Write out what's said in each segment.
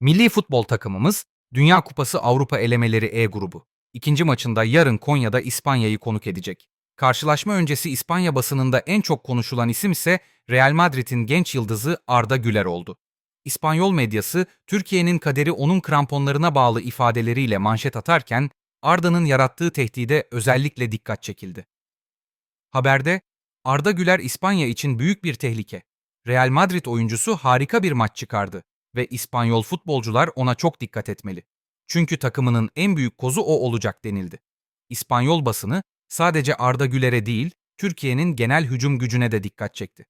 Milli futbol takımımız Dünya Kupası Avrupa elemeleri E grubu. İkinci maçında yarın Konya'da İspanya'yı konuk edecek. Karşılaşma öncesi İspanya basınında en çok konuşulan isim ise Real Madrid'in genç yıldızı Arda Güler oldu. İspanyol medyası Türkiye'nin kaderi onun kramponlarına bağlı ifadeleriyle manşet atarken Arda'nın yarattığı tehdide özellikle dikkat çekildi. Haberde Arda Güler İspanya için büyük bir tehlike. Real Madrid oyuncusu harika bir maç çıkardı ve İspanyol futbolcular ona çok dikkat etmeli. Çünkü takımının en büyük kozu o olacak denildi. İspanyol basını sadece Arda Güler'e değil, Türkiye'nin genel hücum gücüne de dikkat çekti.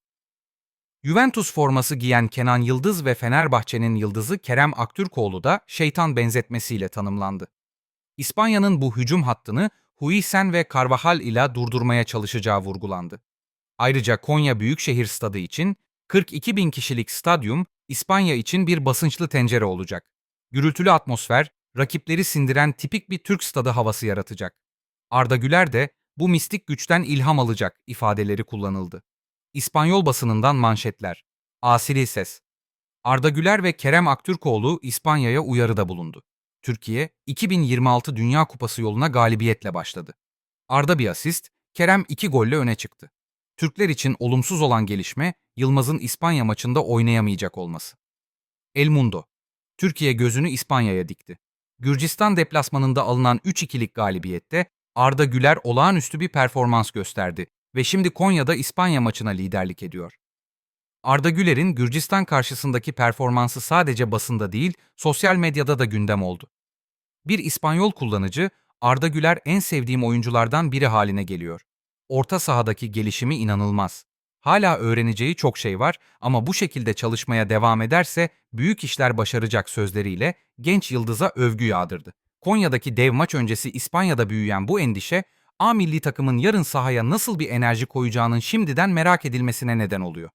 Juventus forması giyen Kenan Yıldız ve Fenerbahçe'nin yıldızı Kerem Aktürkoğlu da şeytan benzetmesiyle tanımlandı. İspanya'nın bu hücum hattını Huijsen ve Carvajal ile durdurmaya çalışacağı vurgulandı. Ayrıca Konya Büyükşehir Stadı için 42 bin kişilik stadyum İspanya için bir basınçlı tencere olacak. Gürültülü atmosfer, rakipleri sindiren tipik bir Türk stadı havası yaratacak. Arda Güler de bu mistik güçten ilham alacak ifadeleri kullanıldı. İspanyol basınından manşetler. Asili ses. Arda Güler ve Kerem Aktürkoğlu İspanya'ya uyarıda bulundu. Türkiye, 2026 Dünya Kupası yoluna galibiyetle başladı. Arda bir asist, Kerem iki golle öne çıktı. Türkler için olumsuz olan gelişme, Yılmaz'ın İspanya maçında oynayamayacak olması. El Mundo. Türkiye gözünü İspanya'ya dikti. Gürcistan deplasmanında alınan 3-2'lik galibiyette Arda Güler olağanüstü bir performans gösterdi ve şimdi Konya'da İspanya maçına liderlik ediyor. Arda Güler'in Gürcistan karşısındaki performansı sadece basında değil, sosyal medyada da gündem oldu. Bir İspanyol kullanıcı, Arda Güler en sevdiğim oyunculardan biri haline geliyor. Orta sahadaki gelişimi inanılmaz. Hala öğreneceği çok şey var ama bu şekilde çalışmaya devam ederse büyük işler başaracak sözleriyle genç yıldıza övgü yağdırdı. Konya'daki dev maç öncesi İspanya'da büyüyen bu endişe, A milli takımın yarın sahaya nasıl bir enerji koyacağının şimdiden merak edilmesine neden oluyor.